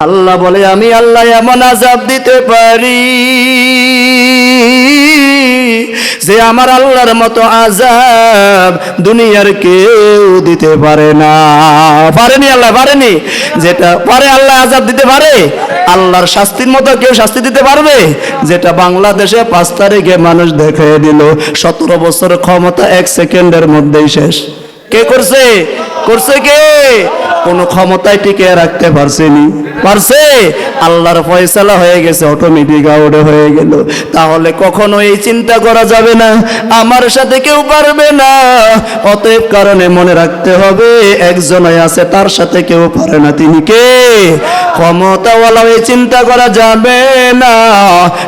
আল্লাহ বলে, আমি আল্লাহ এমন আজাব দিতে পারি যে আমার আল্লাহর মতো আজাব দুনিয়ার কেউ দিতে পারে না। পারেনি আল্লাহ, পারেনি? যেটা পারে আল্লাহ আজাব দিতে পারে, আল্লাহর শাস্তির মতো কেউ শাস্তি দিতে পারবে? যেটা বাংলাদেশে পাঁচ তারিখে মানুষ দেখে দিল সতেরো বছর ক্ষমতা এক সেকেন্ডের মধ্যেই শেষ। কে করছে? করছে কে? কোনো ক্ষমতায় টিকে রাখতে পারছেনি। পারছে? আল্লাহর ফয়সালা হয়ে গেছে অটোমেটিক আউটে হয়ে গেল। তাহলে কখনো এই চিন্তা করা যাবে না আমার সাথে কেউ পারবে না। অতএব কারণে মনে রাখতে হবে একজনই আছে তার সাথে কেউ পারে না। তিনি কে? ক্ষমতাওয়ালা হয়ে চিন্তা করা যাবে না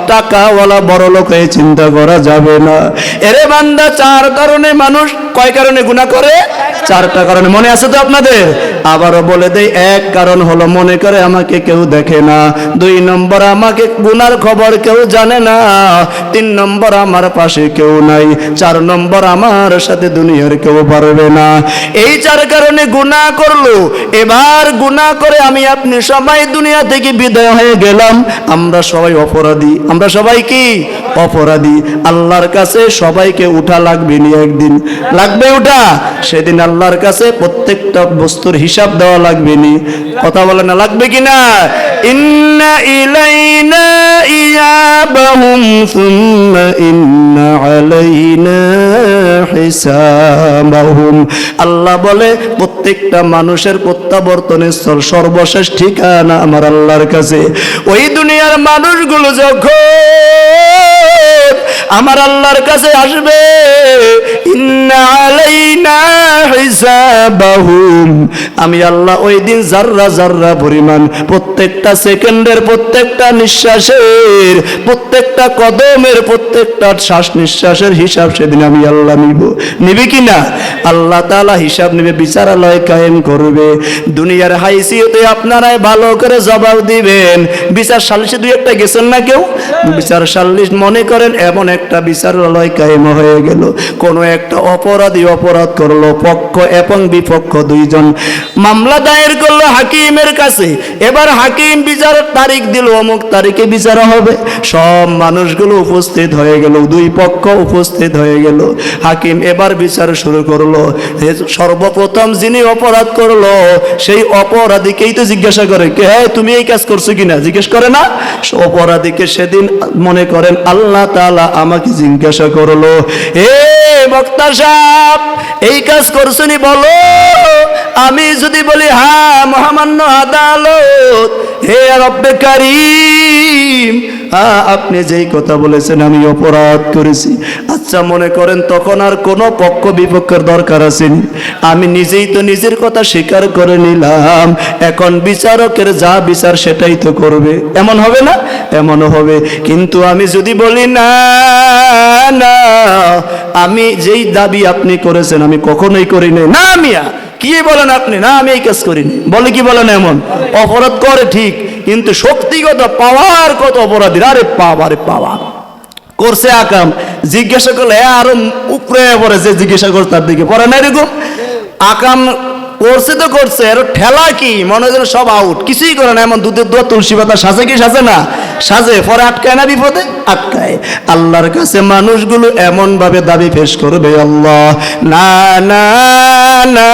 টাকাওয়ালা বড় লোক হয়ে চিন্তা করা যাবে না। এরে বান্দা চার কারণে মানুষ কয় কারণে গুণা করে? চারটা কারণে। মনে আছে তো আপনাদের? আবারও বলে দেই, এক কারণ হলো মনে করে আমাকে কেউ দেখে না। দুই নম্বর, আমাকে গুনার খবর কেউ জানে না। তিন নম্বর, আমার পাশে কেউ নাই। চার নম্বর, আমার সাথে দুনিয়ার কেউ পারবে না। এই চার কারণে গুনাহ করল। এবার গুনাহ করে আমি আপনি সবাই দুনিয়া থেকে বিদায় হয়ে গেলাম। আমরা সবাই অপরাধী। আমরা সবাই কি? অপরাধী। আল্লাহর কাছে সবাইকে উঠা লাগবে নি একদিন। লাগবে উঠা? সেদিন আল্লাহর কাছে প্রত্যেকটা বস্তুর হিসাব দেওয়া লাগবে নি। কথা বলে না, লাগবে কি না? ইন্না ইলাইনা ইয়াবাহুম সুম্মা ইন্না আলাইনা হিসাবাহুম। আল্লাহ বলে প্রত্যেকটা মানুষের প্রত্যাবর্তনের সর্বশেষ ঠিকানা আমার আল্লাহর কাছে। ওই দুনিয়ার মানুষগুলো যখন আমার আল্লাহর কাছে আসবে আমি আল্লাহ ওই দিন জাররা জাররা পরিমাণ, প্রত্যেকটা সেকেন্ডের প্রত্যেকটা নিঃশ্বাসের, প্রত্যেকটা কদমের, প্রত্যেকটা শ্বাস নিঃশ্বাসের হিসাব সেদিন আমি আল্লাহ নিব। নিবি কিনা আল্লাহ তালা হিসাব নেবে, বিচারালয় কায়েম করবে। দুনিয়ার হাইসিয়তে আপনারাই ভালো করে জবাব দিবেন। বিচার সালিশে দুই একটা গেছেন না কেউ? বিচার সালিশ মনে করেন এমন একটা বিচারালয় কায়েম হয়ে গেল। কোন একটা অপরাধী অপরাধ করল পক্ষ এবং বিপক্ষ দুইজন। মামলা দায়ের করল হাকিমের কাছে। এবার হাকিম বিচার তারিখ দিল অমুক তারিখে বিচার হবে। সব মানুষগুলো উপস্থিত হয়ে গেল দুই পক্ষ উপস্থিত হয়ে গেল। হাকিম এবার বিচার শুরু করল। সর্বপ্রথম যিনি অপরাধ করল, সেই অপরাধীকেই তো জিজ্ঞাসা করে, কে তুমি এই কাজ করছ কিনা? জিজ্ঞেস করে না। অপরাধীকে সেদিন মনে করেন, আল্লাহ তাআলা আমাকে জিজ্ঞাসা করল, এ বক্তা সাহেব, এই কাজ করছনি বলো? আমি যদি বলি হ্যাঁ মহামান্য আদালত, হে রব্বে আপনি যেই কথা বলেছেন, আমি অপরাধ করেছি। আচ্ছা মনে করেন, তখন আর কোনো পক্ষ বিপক্ষের দরকার আসেনি। আমি নিজেই তো নিজের কথা স্বীকার করে নিলাম। এখন বিচারকের যা বিচার সেটাই তো করবে। এমন হবে না? এমনও হবে। কিন্তু আমি যদি বলি, না না, আমি যেই দাবি আপনি করেছেন, আমি কখনোই করি নাই না, মিয়া, কি বলেন আপনি? না, আমি এই কাজ করিনি। বলে কি বলেন এমন? অপরাধ করে ঠিক, কিন্তু শক্তিগত পাওয়ার কত অপরাধীর? আরে পাওয়া আরে পাওয়া করছে আকাম। জিজ্ঞাসা করলে আরও উপরে পড়ে যে জিজ্ঞাসা করছে তার দিকে। পড়ে না এরকম আকাম করছে তো করছে আর ঠেলা কি? মনে হয় সব আউট কিছুই করে না, এমন দুধের দোয়া, তুলসী পাতা সাজে কি সাজে না? সাজে, পরে আটকায় না বিপদে? আটকায়। আল্লাহর কাছে মানুষগুলো এমন ভাবে দাবি পেশ করবে, আল্লাহ, না না না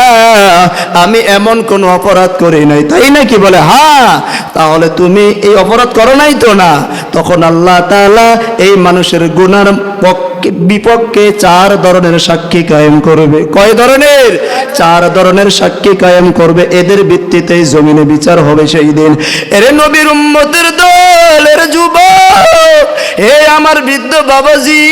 আমি এমন কোনো অপরাধ করি নাই। তাই নাকি বলে হ্যাঁ তাহলে তুমি এই অপরাধ করো নাই তো না? তখন আল্লাহ তালা এই মানুষের গুনার পক্ষে বিপক্ষে চার ধরনের সাক্ষী কায়েম করবে। কয় ধরনের? চার ধরনের সাক্ষী কায়েম করবে। এদের ভিত্তিতে জমিনে বিচার হবে সেই দিন। এরে নবীর উম্মতের দলের যুবক হে আমার বৃদ্ধ বাবাজি,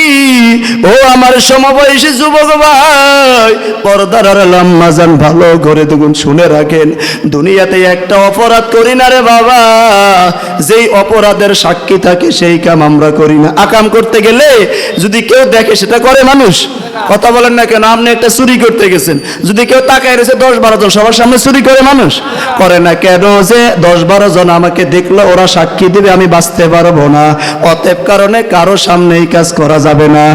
ও আমার সমবয়সী যুবক ভাই, পর্দার লাম্মাজান ভালো করে দেখুন, শুনে রাখেন। দুনিয়াতে একটা অপরাধ করি না রে বাবা। যেই অপরাধের সাক্ষী থাকে, সেই কাম আমরা করি না। আকাম করতে গেলে যদি কেউ দেখে, সেটা করে মানুষ। কথা বলেন না কেন, আপনি একটা চুরি করতে গেছেন। যদি কেউ তাকায় রয়েছে, দশ বারো জন, সবার সামনে চুরি করে মানুষ। করে না কেন যে দশ বারো জন আমাকে দেখল, ওরা সাক্ষী দিবে, আমি বাঁচতে পারব না। অতএব কারণে কারও সামনে এই কাজ করা যাবে না।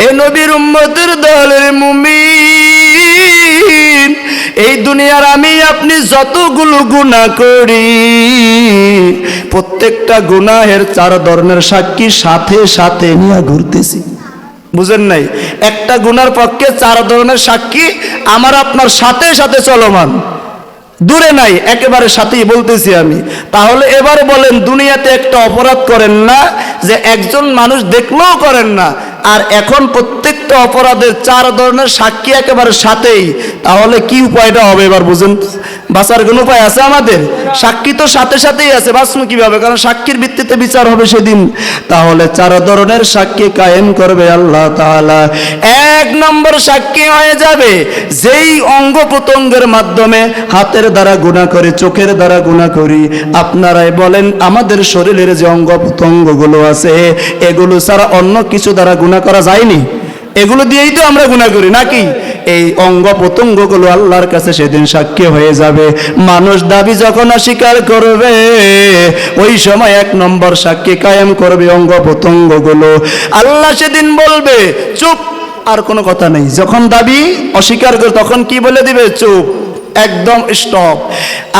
এ নবীর উম্মতের দলের মুমিন, এই দুনিয়ার আমি আপনি যতগুলো গুণা করি, প্রত্যেকটা গুনাহের চার ধরনের সাক্ষী সাথে সাথে নিয়ে ঘুরতেছি। বুঝেন নাই? একটা গুনার পক্ষে চার ধরনের সাক্ষী, আমার আপনার সাথে সাথে চলমান। দূরে নাই, একেবারে সাথেই বলতেছি আমি। তাহলে এবার বলেন, দুনিয়াতে একটা অপরাধ করেন না, যে একজন মানুষ দেখলেও করেন না, আর এখন প্রত্যেকটা অপরাধের চার ধরনের সাক্ষী একেবারে সাথেই। তাহলে কি উপায়টা হবে এবার বুঝুন? বাঁচার কোনো উপায় আছে আমাদের? সাক্ষী তো সাথে সাথেই আছে বাঁচবো কীভাবে? কারণ সাক্ষীর ভিত্তিতে বিচার হবে সেদিন। তাহলে চার ধরনের সাক্ষী কায়েম করবে আল্লাহ তাআলা। এক নম্বর সাক্ষী হয়ে যাবে যেই অঙ্গ প্রত্যঙ্গের মাধ্যমে হাতের দ্বারা গুণা করে, চোখের দ্বারা গুণা করি। আপনারাই বলেন, আমাদের শরীরের যে অঙ্গ প্রত্যঙ্গগুলো আছে, এগুলো ছাড়া অন্য কিছু দ্বারা গুণা করা যায়নি? এগুলো দিয়েই তো আমরা গুণা করি, নাকি? এই অঙ্গ প্রত্যঙ্গগুলো আল্লাহর কাছে সেদিন সাক্ষী হয়ে যাবে। মানুষ দাবি যখন অস্বীকার করবে, ওই সময় এক নম্বর সাক্ষী কায়েম করবে অঙ্গ প্রত্যঙ্গগুলো আল্লাহ সেদিন বলবে, চুপ, আর কোনো কথা নেই। যখন দাবি অস্বীকার করে, তখন কি বলে দিবে? চুপ, একদম স্টপ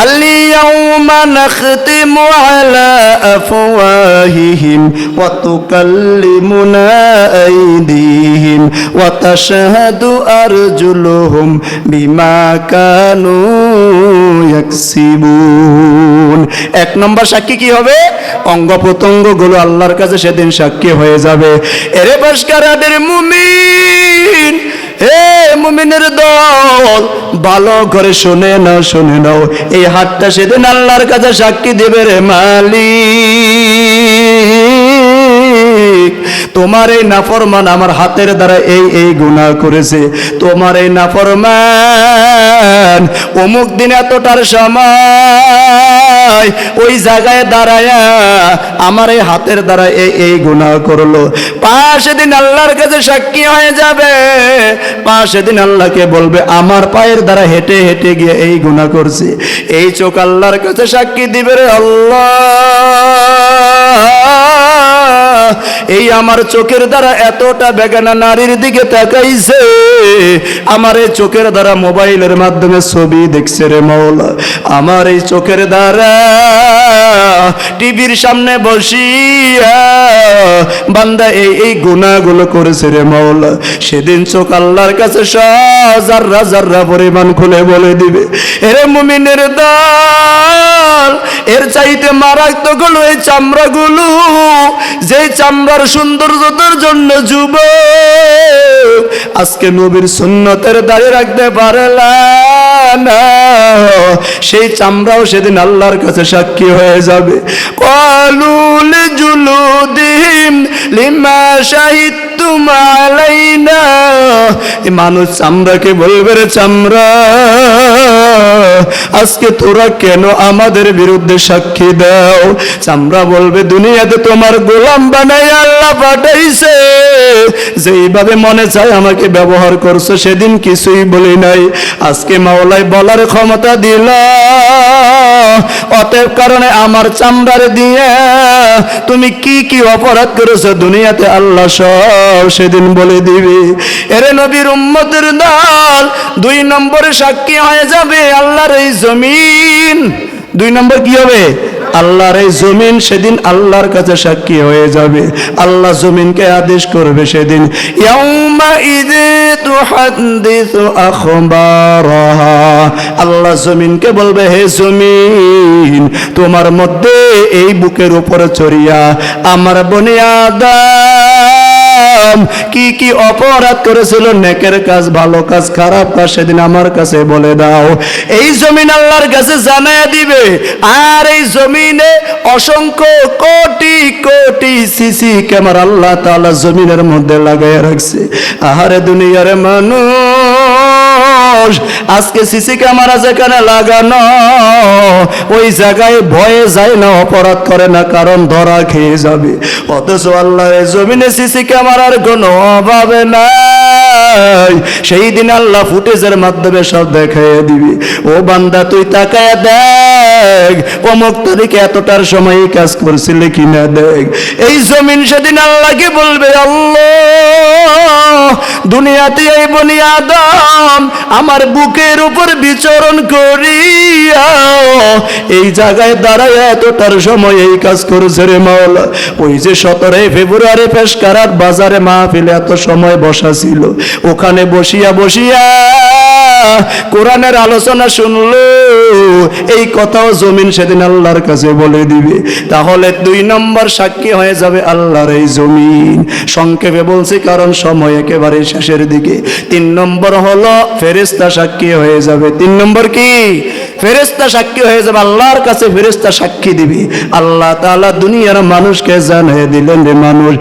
আলিয়াউমা নাখতিমু আলা আফওয়াহিহিম, ওয়া তাশহাদু আরজুলুহুম বিমা কানু ইয়াকসিবুন এক নম্বর সাক্ষী কি হবে? অঙ্গ প্রত্যঙ্গগুলো আল্লাহর কাছে সেদিন সাক্ষী হয়ে যাবে। এরে বাসকারাদের মুমিন, হে মুমিনের দল, ভালো করে শুনে নাও শুনে নাও। এই হাতটা সেদিন আল্লাহর কাছে সাক্ষী দেবে রে মালিক। তোমার এই নাফরমান আমার হাতের দ্বারা এই এই গুনাহ করেছে। তোমার এই নাফরমান অমুক দিন এতটার সময় ওই জায়গায় দাঁড়ায়া আমার এই হাতের দ্বারা এই এই গুনাহ করল। পাশে দিন আল্লাহর কাছে সাক্ষী হয়ে যাবে। পাশে দিন আল্লাহকে বলবে, আমার পায়ের দ্বারা হেঁটে হেঁটে গিয়ে এই গুণা করছে। এই চোখ আল্লাহর কাছে সাক্ষী দিবে রে আল্লাহ। এই আমার চোখের দ্বারা এতটা বেগানা নারীর দিকে তাকাইছে। আমার এই চোখের দ্বারা মোবাইলের মাধ্যমে ছবি দেখছে রে মৌলা আমার এই চোখের দ্বারা টিভির সামনে বসিয়া বান্দা এই এই গুণাগুলো করেছে রে মৌলা সেদিন চোখ আল্লাহর কাছে সাজাররা জাররা পরিমাণ খুলে বলে দিবে। এরে মুমিনের দল, এর চাইতে মারাত্মক হলো এই চামড়াগুলো। যে চামড়ার সৌন্দর্যতার জন্য যুব আজকে নবীর সুন্নতের দাঁড়িয়ে রাখতে পারলা না। সেই চামড়াও সেদিন আল্লাহর কাছে সাক্ষী হয়ে যাবে। কলুল জুলুদিহিম লিমা শাহিদতুম এই মানুষ চামড়াকে বলবে চামড়া। আজকে তোরা কেন আমাদের বিরুদ্ধে সাক্ষী দাও? চামড়া বলবে দুনিয়াতে তোমার গোলাম বানাই আল্লাহ পাঠাইছে। যেইভাবে মনে চায় আমাকে ব্যবহার করছ, সেদিন কিছুই বলি নাই। আজকে মাওলাই বলার ক্ষমতা দিল। অতএব কারণে আমার চামড়ারে দিয়ে তুমি কি কি অপরাধ করেছ দুনিয়াতে আল্লাহ সব সেদিন বলে দিবি। এরে নবীর উম্মতের দল, দুই নম্বরে সাক্ষী হয়ে যাবে আল্লাহর এই জমিন। দুই নম্বর কি হবে? আল্লাহর এই জমিন সেদিন আল্লাহর কাছে সাক্ষী হয়ে যাবে। আল্লাহ জমিনকে আদেশ করবে সেদিন। আল্লাহ জমিনকে বলবে, হে জমিন, তোমার মধ্যে এই বুকের উপরে চড়িয়া আমার বনে আদম কি কি অপরাধ করেছিল? নেকের কাজ ভালো, কাজ খারাপ কাজ সেদিন আমার কাছে বলে দাও। এই জমিন আল্লাহর কাছে জানায় দিবে। আর এই জমিনে অসংখ্য কোটি কোটি সিসি ক্যামেরা আল্লাহ তাআলা জমিনের মধ্যে লাগাই রাখছে। আহারে দুনিয়ার মানুষ আজকে সিসি ক্যামেরা যেখানে লাগানো, ওই জায়গায় ভয়ে যায় না, অপরাধ করে না, কারণ ধরা খেয়ে যাবে। অথচ আল্লাহর জমিনে সিসি ক্যামেরার কোনো অভাবে নাই। সেই দিন আল্লাহ ফুটেজের মাধ্যমে সব দেখাইয়া দিবি। ও বান্দা, তুই তাকায় দেখ, অমুক তারিখে এতটার সময় এই কাজ করছিলে কিনা দেখ। এই জমিন সেদিন আল্লাহকে বলবে, আল্লাহ, দুনিয়াতে এই বনি আদম, আমার বুকের উপর বিচরণ করিয়া এই জায়গায় দাঁড়ায় এতটার সময় এই কাজ করেছে রে মাওলা। ওই যে সতেরোই ফেব্রুয়ারি পেশকারার বাজারে মাহফিলে এত সময় বসা ছিল। ওখানে বসিয়া বসিয়া কোরআনের আলোচনা শুনলো। এই কথাও জমিন সেদিন আল্লাহর কাছে বলে দিবে। তাহলে দুই নম্বর সাক্ষী হয়ে যাবে আল্লাহর এই জমিন। সংক্ষেপে বলছি, কারণ সময় একেবারে শেষের দিকে। তিন নম্বর হলো ফেরেস্তা সাক্ষী হয়ে যাবে তিন নম্বর কি ফেরেস্তা সাক্ষী হয়ে যাবে আল্লাহর কাছে ফেরেস্তা সাক্ষী দিবি আল্লাহ তাআলা দুনিয়ার মানুষকে জানিয়ে দিলেন রে মানুষ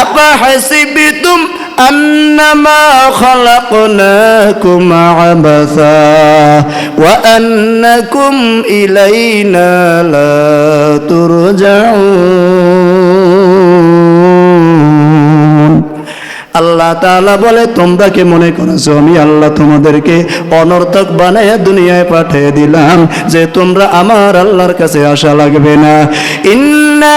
আপা হাসিবিতুম أنما خلقناكم عبثا وأنكم إلينا لا ترجعون আল্লাহ তাআলা বলে, তোমরা কি মনে করেছ, আমি আল্লাহ তোমাদেরকে অনর্থক বানায় দুনিয়ায় পাঠিয়ে দিলাম যে তোমরা আমার আল্লাহর কাছে আসা লাগবে না? ইন্না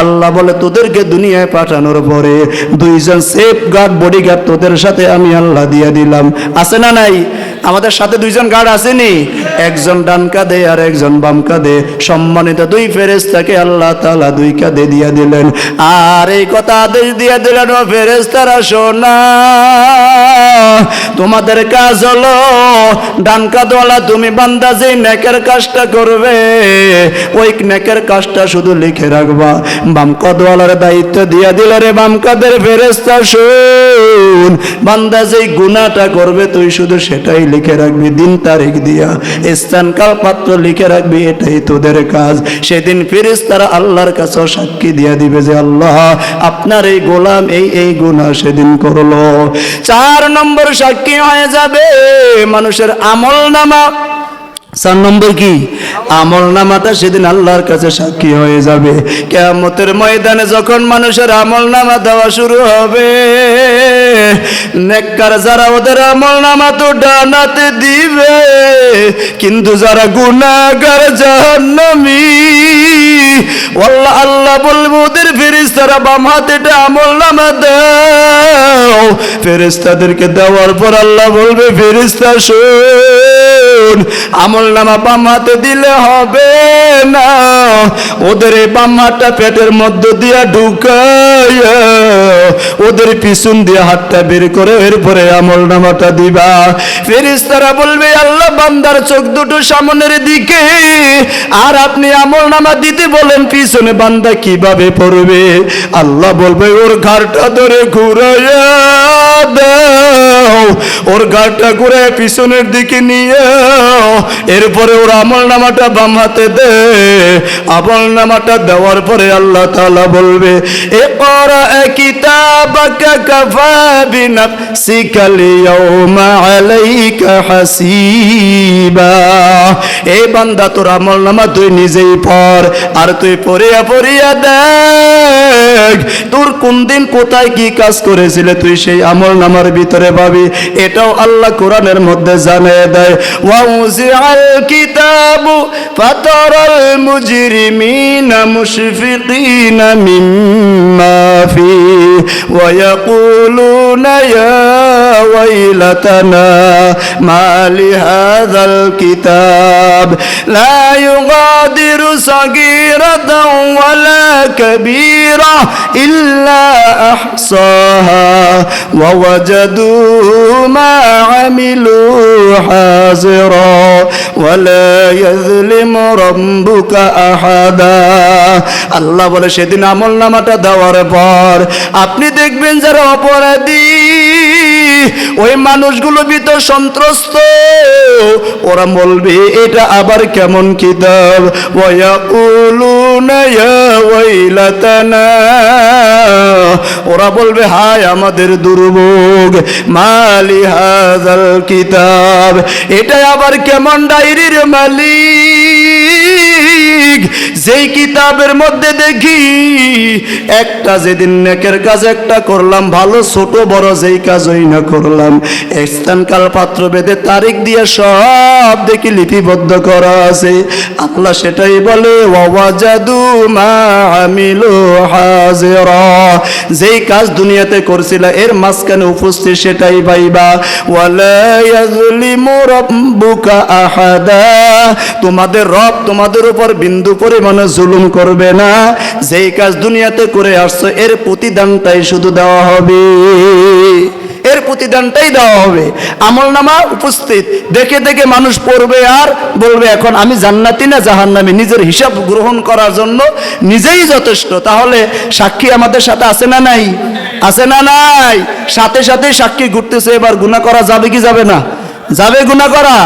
আল্লাহ বলে, তোদেরকে দুনিয়ায় পাঠানোর পরে দুইজন সেফ গার্ড বডিগার্ড তোদের সাথে আমি আল্লাহ দিয়ে দিলাম। আছে না নাই? আমাদের সাথে দুইজন গার্ড আসেনি। একজন ডান কাঁধে আর একজন বাম কাঁধে। সম্মানিত দুই ফেরেস্তাকে আল্লাহ তালা দুই কাঁধে দিয়ে দিলেন। আর এই কথা আদেশ দিয়ে দিলেন, ও ফেরেস্তারা শোনা। তোমাদের কাজ হলো, ডান কাঁধওয়ালা তুমি বান্দা যে নেকের কাজটা করবে, ওই নেকের কাজটা শুধু লিখে রাখবা। বাম কাঁধওয়ালার দায়িত্ব দিয়ে দিল রে বাম কাঁধের ফেরেস্তা শুন। বান্দা যেই গুণাটা করবে, তুই শুধু সেটাই লিখে রাখবি, দিন তারিখ দিয়া। স্থানকাল পাত্র লিখে রাখবি, এটাই তোদের কাজ। সেদিন ফিরিস তারা আল্লাহর কাছে সাক্ষী দিয়া দিবে যে আল্লাহ, আপনার এই গোলাম এই এই গুণা সেদিন করল। চার নম্বর সাক্ষী হয়ে যাবে মানুষের আমল নামা চার নম্বর কি? আমল নামাটা সেদিন আল্লাহর কাছে সাক্ষী হয়ে যাবে। কেয়ামতের ময়দানে যখন মানুষের আমল নামা দেওয়া শুরু হবে, নেককার যারা ওদের আমল নামা তো ডানাতে দিবে, কিন্তু যারা গুণাগার জাহান্নামী আল্লাহ আল্লাহ বলব, ওদের ফেরেশতারা বাম হাতে আমল নামা দাও। ফেরেশতাদেরকে দেওয়ার পর আল্লাহ বলবে, ফেরেশতা শোন, আমল নামা বাম হাতে দিলে হবে না। ওদের এই বাম হাতটা পেটের মধ্য দিয়া ঢুকাইয়া, ওদের পিছন দিয়ে হাতটা বের করে এরপরে আমল নামাটা দিবা। ফেরেশতারা বলবে, আল্লাহ বান্দার চোখ দুটো সামনের দিকে, আর আপনি আমল নামা দিতে বলেন, পিছনে বান্দা কীভাবে পড়বে? আল্লাহ বলবে, ওর ঘাড়টা ধরে ঘুরাইয়া ওর ঘাড়টা ঘুরে পিছনের দিকে নিয়ে এরপরে ওর আমল নামাটা বাম হাতে দে। আমল নামাটা দেওয়ার পরে আল্লাহ তাআলা বলবে এ করা কিতাবাকা কাফা বিনাফসিকা লিয়াউমা আলাইকা হাসিবা। এই বান্দা, তোর আমল নামা তুই নিজেই পড়। আর তুই পড়িয়া পড়িয়া দেখ, তোর কোন দিন কোথায় কি কাজ করেছিলে তুই সেই আমল নামার ভিতরে ভাবি এটাও আল্লাহ কোরআনের মধ্যে জানিয়ে দেয়। ওয়াউজিআল কিতাবু ফাতারাল মুজরিমিনা মুশফিকিনা মিম্মা। ফি ওয়া ইয়াকুলুনা ইয়া ওয়াইলাতানা মা লিহাযাল কিতাব লা ইউগাদিরু সাগীরাতাও ওয়ালা كبيرة إلا أحصاها ووجدوا ما عملوا حاضرا ولا يظلم ربك أحدا আল্লাহ বলে সেদিন আমল নামাটা দেওয়ার পর আপনি দেখবেন যারা অপরাধী, ওই মানুষগুলো ভিতর সন্ত্রস্ত। ওরা বলবে, এটা আবার কেমন কিতাব? ওরা বলবে, হায় আমাদের দুর্ভোগ। মালি হাযাল কিতাব। এটা আবার কেমন ডায়েরির মালিক? যেই কিতাবের মধ্যে দেখি, একটা যেদিন নেকের কাজ একটা করলাম, ভালো ছোট বড় যেই কাজ কাজই না করলাম। স্থানকাল পাত্র বেদে তারিখ দিয়ে সব দেখি লিপিবদ্ধ করা আছে। আল্লাহ সেটাই বলে, ওয়াজাদু মা আমিলু হাজিরা। যেই কাজ দুনিয়াতে করছিল, এর মাঝখানে উপস্থিত সেটাই পাইবা ওয়ালা ইয়াজলিমু রাব্বুকা আহাদা। তোমাদের রব তোমাদের উপর বিন্দু পরিমাণে জুলুম করবে না। যেই কাজ দুনিয়াতে করে আসছো, এর প্রতিদানটাই শুধু দেওয়া হবে। এর প্রতিদানটাই দেওয়া হবে। আমল নামা উপস্থিত। দেখে দেখে মানুষ পড়বে আর বলবে, এখন আমি জান্নাতি না জাহান্নামি? নিজের হিসাব গ্রহণ করার জন্য নিজেই যথেষ্ট। তাহলে সাক্ষী আমাদের সাথে আছে না নাই? আছে না নাই? সাথে সাথে সাক্ষী ঘুরতেছে, এবার গুণা করা যাবে কি যাবে না? যাবে গুণা করা?